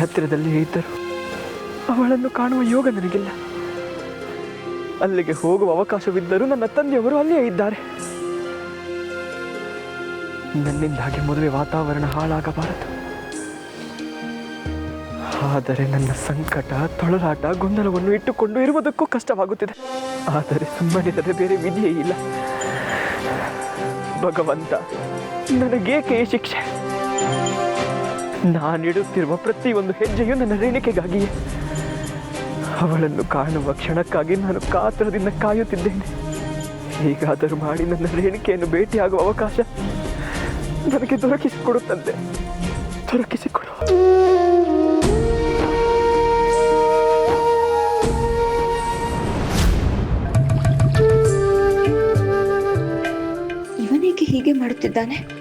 ಹತ್ತಿರದಲ್ಲಿ ಇದ್ದರು. ಅವಳನ್ನು ಕಾಣುವ ಯೋಗ ನನಗಿಲ್ಲ. ಅಲ್ಲಿಗೆ ಹೋಗುವ ಅವಕಾಶವಿದ್ದರೂ ನನ್ನ ತಂದೆಯವರು ಅಲ್ಲಿಯೇ ಇದ್ದಾರೆ. ನನ್ನಿಂದಾಗಿ ಮದುವೆ ವಾತಾವರಣ ಹಾಳಾಗಬಾರದು. ಆದರೆ ನನ್ನ ಸಂಕಟ ತೊಳಲಾಟ ಗೊಂದಲವನ್ನು ಇಟ್ಟುಕೊಂಡು ಇರುವುದಕ್ಕೂ ಕಷ್ಟವಾಗುತ್ತಿದೆ. ಆದರೆ ಸುಮ್ಮನಿರದೆ ಬೇರೆ ವಿಧಿಯೇ ಇಲ್ಲ. ಭಗವಂತ, ನನಗೇಕೆ ಶಿಕ್ಷೆ? ನಾನಿಡುತ್ತಿರುವ ಪ್ರತಿಯೊಂದು ಹೆಜ್ಜೆಯು ನನ್ನ ರೇಣಿಕೆಗಾಗಿಯೇ. ಅವಳನ್ನು ಕಾಣುವ ಕ್ಷಣಕ್ಕಾಗಿ ನಾನು ಕಾತರದಿಂದ ಕಾಯುತ್ತಿದ್ದೇನೆ. ಹೀಗಾದರೂ ಮಾಡಿ ನನ್ನ ರೇಣಿಕೆಯನ್ನು ಭೇಟಿಯಾಗುವ ಅವಕಾಶ ನನಗೆ ದೊರಕಿಸಿಕೊಡುತ್ತಂತೆ ದೊರಕಿಸಿಕೊಡು. ಇವನೇಕೆ ಹೀಗೆ ಮಾಡುತ್ತಿದ್ದಾನೆ?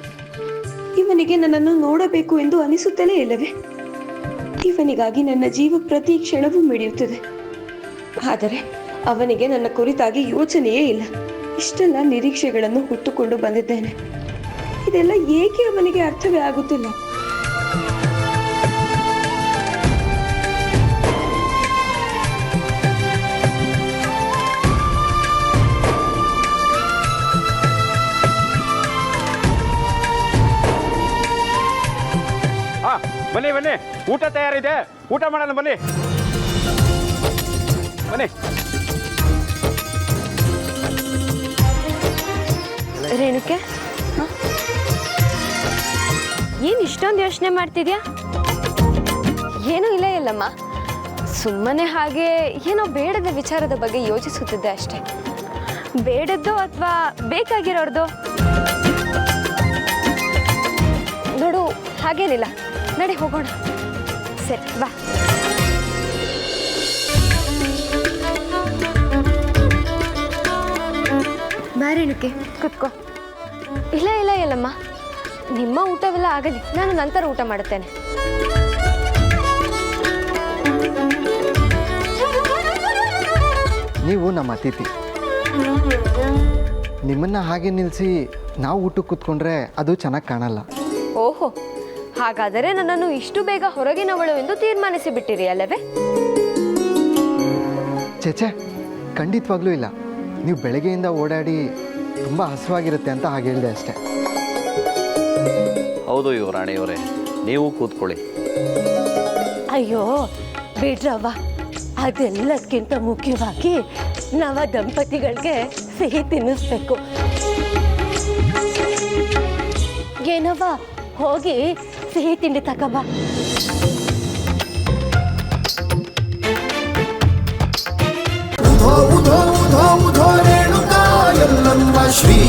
ಇವನಿಗೆ ನನ್ನನ್ನು ನೋಡಬೇಕು ಎಂದು ಅನಿಸುತ್ತಲೇ ಇಲ್ಲವೇ? ಇವನಿಗಾಗಿ ನನ್ನ ಜೀವ ಪ್ರತಿ ಕ್ಷಣವೂ ಮಿಡಿಯುತ್ತದೆ. ಆದರೆ ಅವನಿಗೆ ನನ್ನ ಕುರಿತಾಗಿ ಯೋಚನೆಯೇ ಇಲ್ಲ. ಇಷ್ಟೆಲ್ಲ ನಿರೀಕ್ಷೆಗಳನ್ನು ಹುಟ್ಟುಕೊಂಡು ಬಂದಿದ್ದೇನೆ. ಇದೆಲ್ಲ ಏಕೆ ಅವನಿಗೆ ಅರ್ಥವೇ ಆಗುತ್ತಿಲ್ಲ? ಬನ್ನಿ ಬನ್ನಿ. ಊಟ ತಯಾರಿದೆ. ಊಟ ಮಾಡೋಣ, ಬನ್ನಿ. ಬನ್ನಿ. ರೇಣುಕೆ? ಏನು ಇಷ್ಟೊಂದು ಯೋಚನೆ ಮಾಡ್ತಿದ್ಯಾ? ಏನೂ ಇಲ್ಲ ಇಲ್ಲಮ್ಮ ಸುಮ್ಮನೆ ಹಾಗೆ ಏನೋ ಬೇಡದ ವಿಚಾರದ ಬಗ್ಗೆ ಯೋಚಿಸುತ್ತಿದ್ದೆ ಅಷ್ಟೇ. ಬೇಡದ್ದು ಅಥವಾ ಬೇಕಾಗಿರೋರ್ದು? ನೋಡು, ಹಾಗೇನಿಲ್ಲ. ನಡಿ ಹೋಗೋಣ. ಸರಿ ಬಾ. ಬಾರೇಣುಕೆ ಕುತ್ಕೋ. ಇಲ್ಲ ಇಲ್ಲ ಇಲ್ಲಮ್ಮ. ನಿಮ್ಮ ಊಟವೆಲ್ಲ ಆಗಲಿ. ನಾನು ನಂತರ ಊಟ ಮಾಡುತ್ತೇನೆ. ನೀವು ನಮ್ಮ ಅತಿಥಿ. ನಿಮ್ಮನ್ನ ಹಾಗೆ ನಿಲ್ಲಿಸಿ ನಾವು ಊಟಕ್ಕೆ ಕೂತ್ಕೊಂಡ್ರೆ ಅದು ಚೆನ್ನಾಗಿ ಕಾಣಲ್ಲ. ಓಹೋ ಹಾಗಾದರೆ ನನ್ನನ್ನು ಇಷ್ಟು ಬೇಗ ಹೊರಗಿನವಳು ಎಂದು ತೀರ್ಮಾನಿಸಿ ಬಿಟ್ಟಿರಿ ಅಲ್ಲವೇ ಚೇಚೆ ಖಂಡಿತವಾಗ್ಲೂ ಇಲ್ಲ. ನೀವು ಬೆಳಗ್ಗೆಯಿಂದ ಓಡಾಡಿ ತುಂಬ ಹಸುವಾಗಿರುತ್ತೆ ಅಂತ ಹಾಗೆ ಹೇಳಿದೆ ಅಷ್ಟೇ. ಹೌದು ಯುವರಾಣಿಯವರೇ ನೀವು ಕೂತ್ಕೊಳ್ಳಿ. ಅಯ್ಯೋ ಬಿಡ್ರವ್ವ ಅದೆಲ್ಲಕ್ಕಿಂತ ಮುಖ್ಯವಾಗಿ ನವ ದಂಪತಿಗಳಿಗೆ ಸಿಹಿ ತಿನ್ನಿಸ್ಬೇಕು. ಏನವ್ವ ಹೋಗಿ ಸಿಹಿ ತಿಂಡಿ ಉಧೋ ಉಧೋ ಉಧೋ ರೇಣುಕಾ ಎಲ್ಲಮ್ಮ ಶ್ರೀ